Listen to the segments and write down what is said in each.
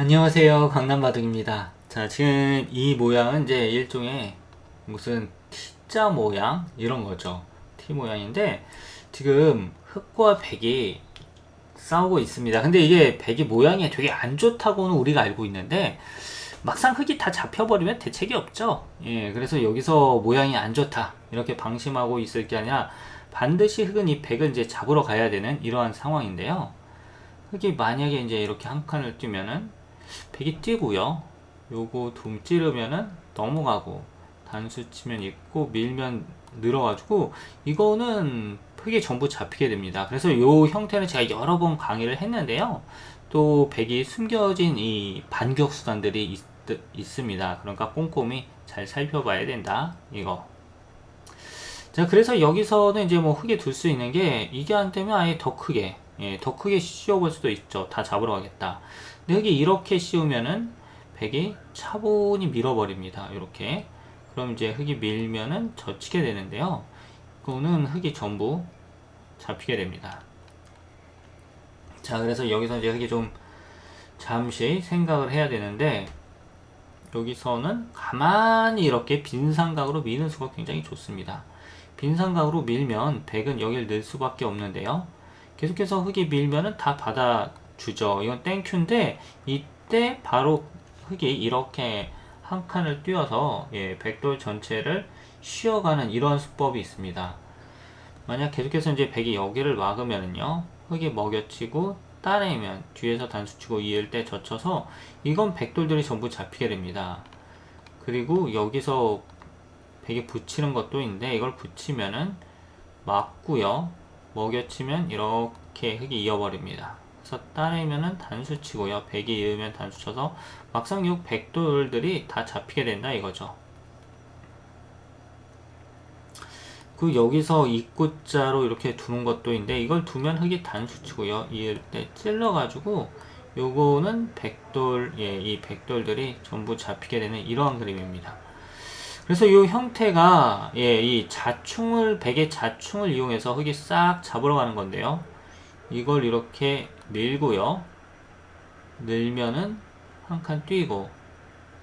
안녕하세요. 강남바둑입니다. 자, 지금 이 모양은 이제 일종의 무슨 T자 모양? 이런 거죠. T 모양인데, 지금 흑과 백이 싸우고 있습니다. 근데 이게 백이 모양이 되게 안 좋다고는 우리가 알고 있는데, 막상 흑이 다 잡혀버리면 대책이 없죠. 예, 그래서 여기서 모양이 안 좋다. 이렇게 방심하고 있을 게 아니라, 반드시 흑은 이 백을 이제 잡으러 가야 되는 이러한 상황인데요. 흑이 만약에 이제 이렇게 한 칸을 뛰면은 백이 뛰고요. 요거 둠 찌르면은 넘어가고 단수 치면 있고 밀면 늘어가지고 이거는 흑이 전부 잡히게 됩니다. 그래서 요 형태는 제가 여러 번 강의를 했는데요. 또 백이 숨겨진 이 반격 수단들이 있, 있습니다. 그러니까 꼼꼼히 잘 살펴봐야 된다. 이거. 자, 그래서 여기서는 이제 뭐 흑에 둘수 있는 게 이게 안 되면 아예 더 크게, 예, 더 크게 씌워볼 수도 있죠. 다 잡으러 가겠다. 흑이 이렇게 씌우면은 백이 차분히 밀어버립니다. 이렇게. 그럼 이제 흑이 밀면은 젖히게 되는데요. 그거는 흑이 전부 잡히게 됩니다. 자, 그래서 여기서 이제 흑이 좀 잠시 생각을 해야 되는데, 여기서는 가만히 이렇게 빈 삼각으로 미는 수가 굉장히 좋습니다. 빈 삼각으로 밀면 백은 여길 늘 수밖에 없는데요. 계속해서 흑이 밀면은 다 받아 주죠. 이건 땡큐인데 이때 바로 흑이 이렇게 한 칸을 띄어서 예, 백돌 전체를 쉬어가는 이런 수법이 있습니다. 만약 계속해서 이제 백이 여기를 막으면은요, 흑이 먹여치고 따내면 뒤에서 단수치고 이을 때 젖혀서 이건 백돌들이 전부 잡히게 됩니다. 그리고 여기서 백이 붙이는 것도 있는데 이걸 붙이면은 맞고요. 먹여치면 이렇게 흙이 이어버립니다. 그래서 따내면은 단수 치고요. 백이 이으면 단수 쳐서 막상 이 백돌들이 다 잡히게 된다 이거죠. 그 여기서 입구자로 이렇게 두는 것도 있는데 이걸 두면 흙이 단수 치고요. 이을 때 찔러가지고 요거는 백돌, 예, 이 백돌들이 전부 잡히게 되는 이러한 그림입니다. 그래서 이 형태가 예, 이 자충을 백의 자충을 이용해서 흙이 싹 잡으러 가는 건데요. 이걸 이렇게 밀고요. 밀면은 한 칸 뛰고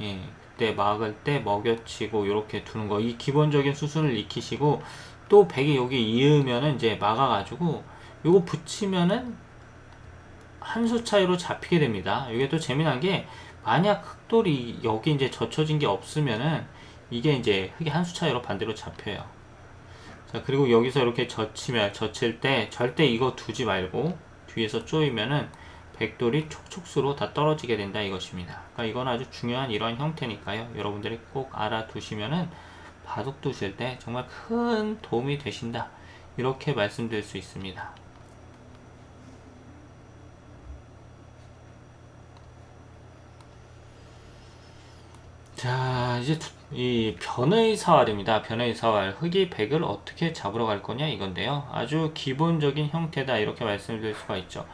예, 그때 막을 때 먹여치고 이렇게 두는 거. 이 기본적인 수순을 익히시고 또 백이 여기 이으면은 이제 막아가지고 요거 붙이면은 한 수 차이로 잡히게 됩니다. 이게 또 재미난 게 만약 흑돌이 여기 이제 젖혀진 게 없으면은 이게 이제 흙이 한 수 차이로 반대로 잡혀요. 자, 그리고 여기서 이렇게 젖히면, 젖힐 때 절대 이거 두지 말고 뒤에서 쪼이면은 백돌이 촉촉수로 다 떨어지게 된다 이것입니다. 그러니까 이건 아주 중요한 이런 형태니까요. 여러분들이 꼭 알아두시면은 바둑 두실 때 정말 큰 도움이 되신다. 이렇게 말씀드릴 수 있습니다. 자, 이제 이 변의 사활입니다. 변의 사활. 흑이 백을 어떻게 잡으러 갈 거냐 이건데요. 아주 기본적인 형태다 이렇게 말씀드릴 수가 있죠.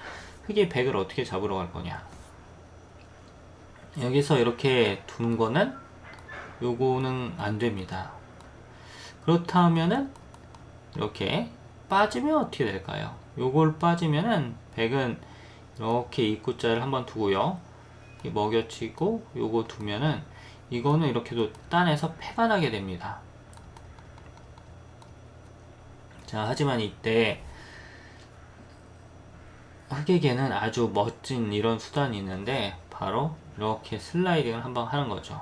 흑이 백을 어떻게 잡으러 갈 거냐. 여기서 이렇게 두는 거는 요거는 안 됩니다. 그렇다면은 이렇게 빠지면 어떻게 될까요? 요걸 빠지면은 백은 이렇게 입구자를 한번 두고요. 먹여치고 요거 두면은 이거는 이렇게도 따내서 패가 나게 됩니다. 자, 하지만 이때 흑에게는 아주 멋진 이런 수단이 있는데 바로 이렇게 슬라이딩을 한번 하는 거죠.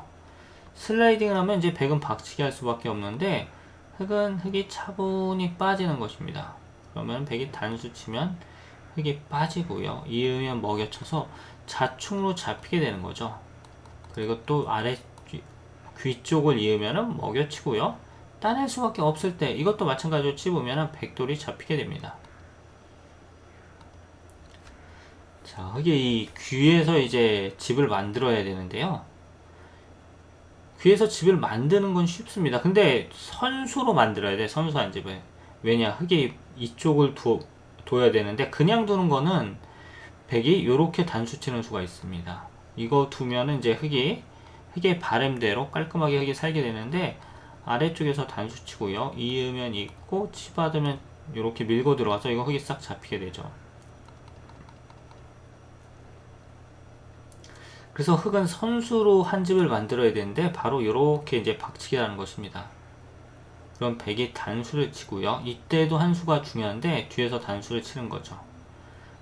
슬라이딩을 하면 이제 백은 박치기 할 수밖에 없는데 흑은 흑이 차분히 빠지는 것입니다. 그러면 백이 단수 치면 흑이 빠지고요. 이으면 먹여쳐서 자충으로 잡히게 되는 거죠. 그리고 또 아래 귀 쪽을 이으면 먹여치고요. 따낼 수밖에 없을 때 이것도 마찬가지로 찝으면 백돌이 잡히게 됩니다. 자, 이게 이 귀에서 이제 집을 만들어야 되는데요. 귀에서 집을 만드는 건 쉽습니다. 근데 선수로 만들어야 돼, 선수한 집을. 왜냐, 흑이 이쪽을 두, 둬야 되는데 그냥 두는 거는 백이 이렇게 단수 치는 수가 있습니다. 이거 두면은 이제 흑이 흙의 바램대로 깔끔하게 흙이 살게 되는데 아래쪽에서 단수 치고요. 이으면 있고 치받으면 이렇게 밀고 들어가서 이거 흙이 싹 잡히게 되죠. 그래서 흙은 선수로 한 집을 만들어야 되는데 바로 이렇게 이제 박치기라는 것입니다. 그럼 백이 단수를 치고요. 이때도 한 수가 중요한데 뒤에서 단수를 치는 거죠.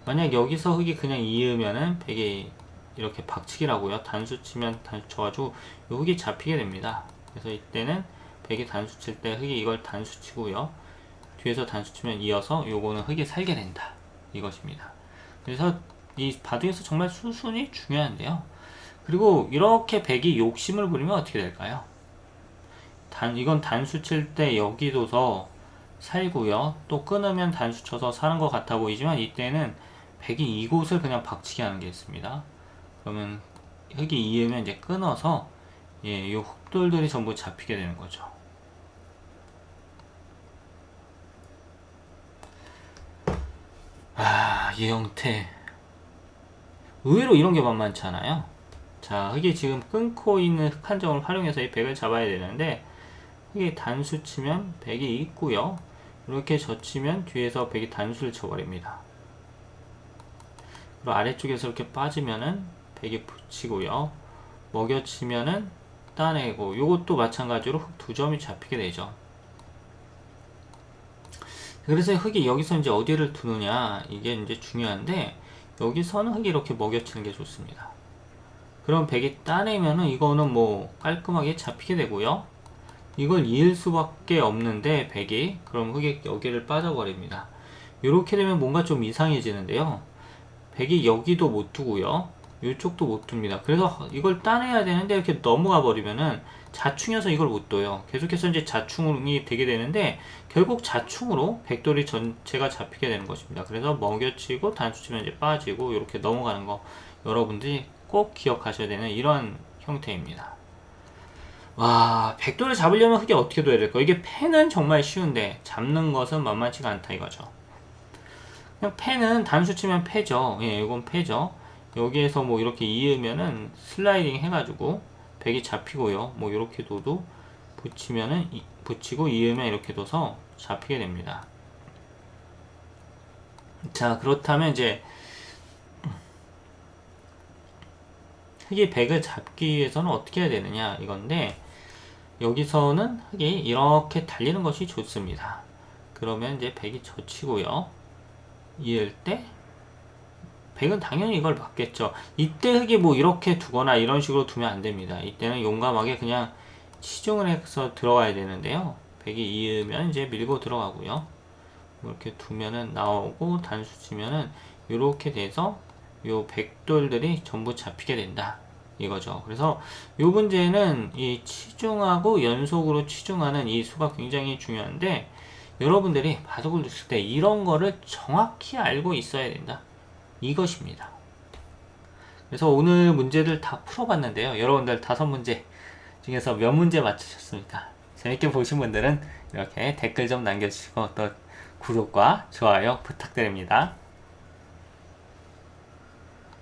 만약 여기서 흙이 그냥 이으면은 백이 이렇게 박치기라고요. 단수 치면 단수 쳐가지고 이 흙이 잡히게 됩니다. 그래서 이때는 백이 단수 칠 때 흙이 이걸 단수 치고요. 뒤에서 단수 치면 이어서 요거는 흙이 살게 된다. 이것입니다. 그래서 이 바둑에서 정말 수순이 중요한데요. 그리고 이렇게 백이 욕심을 부리면 어떻게 될까요? 단 이건 단수 칠 때 여기 둬서 살고요. 또 끊으면 단수 쳐서 사는 것 같아 보이지만 이때는 백이 이곳을 그냥 박치기 하는 게 있습니다. 그러면 흙이 이으면 이제 끊어서 예, 이 흙돌들이 전부 잡히게 되는 거죠. 아, 이 형태. 의외로 이런 게 만만치 않아요. 자, 흙이 지금 끊고 있는 흙 한점을 활용해서 이 백을 잡아야 되는데, 흙이 단수 치면 백이 있고요. 이렇게 젖히면 뒤에서 백이 단수를 쳐버립니다. 그리고 아래쪽에서 이렇게 빠지면은 백이 붙이고요. 먹여치면은 따내고, 요것도 마찬가지로 흙 두 점이 잡히게 되죠. 그래서 흙이 여기서 이제 어디를 두느냐 이게 이제 중요한데 여기서는 흙이 이렇게 먹여치는 게 좋습니다. 그럼 백이 따내면은 이거는 뭐 깔끔하게 잡히게 되고요. 이걸 이을 수밖에 없는데 백이 그럼 흙이 여기를 빠져버립니다. 이렇게 되면 뭔가 좀 이상해지는데요. 백이 여기도 못 두고요. 이쪽도 못 둡니다. 그래서 이걸 따내야 되는데 이렇게 넘어가 버리면은 자충해서 이걸 못 둬요. 계속해서 이제 자충이 되게 되는데 결국 자충으로 백돌이 전체가 잡히게 되는 것입니다. 그래서 먹여치고 단수치면 이제 빠지고 이렇게 넘어가는 거 여러분들이 꼭 기억하셔야 되는 이런 형태입니다. 와, 백돌을 잡으려면 흙이 어떻게 둬야 될까? 이게 펜은 정말 쉬운데 잡는 것은 만만치가 않다 이거죠. 그냥 펜은 단수 치면 패죠. 예, 이건 패죠. 여기에서 뭐 이렇게 이으면은 슬라이딩 해가지고 백이 잡히고요. 뭐 이렇게 둬도 붙이면은 이, 붙이고 이으면 이렇게 둬서 잡히게 됩니다. 자 그렇다면 이제 흙이 백을 잡기 위해서는 어떻게 해야 되느냐 이건데 여기서는 흙이 이렇게 달리는 것이 좋습니다. 그러면 이제 백이 젖히고요. 이을 때 백은 당연히 이걸 받겠죠. 이때 흙이 뭐 이렇게 두거나 이런 식으로 두면 안 됩니다. 이때는 용감하게 그냥 치중을 해서 들어가야 되는데요. 백이 이으면 이제 밀고 들어가고요. 이렇게 두면은 나오고 단수 치면은 이렇게 돼서 요 백돌들이 전부 잡히게 된다. 이거죠. 그래서 이 문제는 이 치중하고 연속으로 치중하는 이 수가 굉장히 중요한데 여러분들이 바둑을 두실 때 이런 거를 정확히 알고 있어야 된다. 이것입니다. 그래서 오늘 문제들 다 풀어봤는데요. 여러분들 다섯 문제 중에서 몇 문제 맞추셨습니까? 재밌게 보신 분들은 이렇게 댓글 좀 남겨주시고 또 구독과 좋아요 부탁드립니다.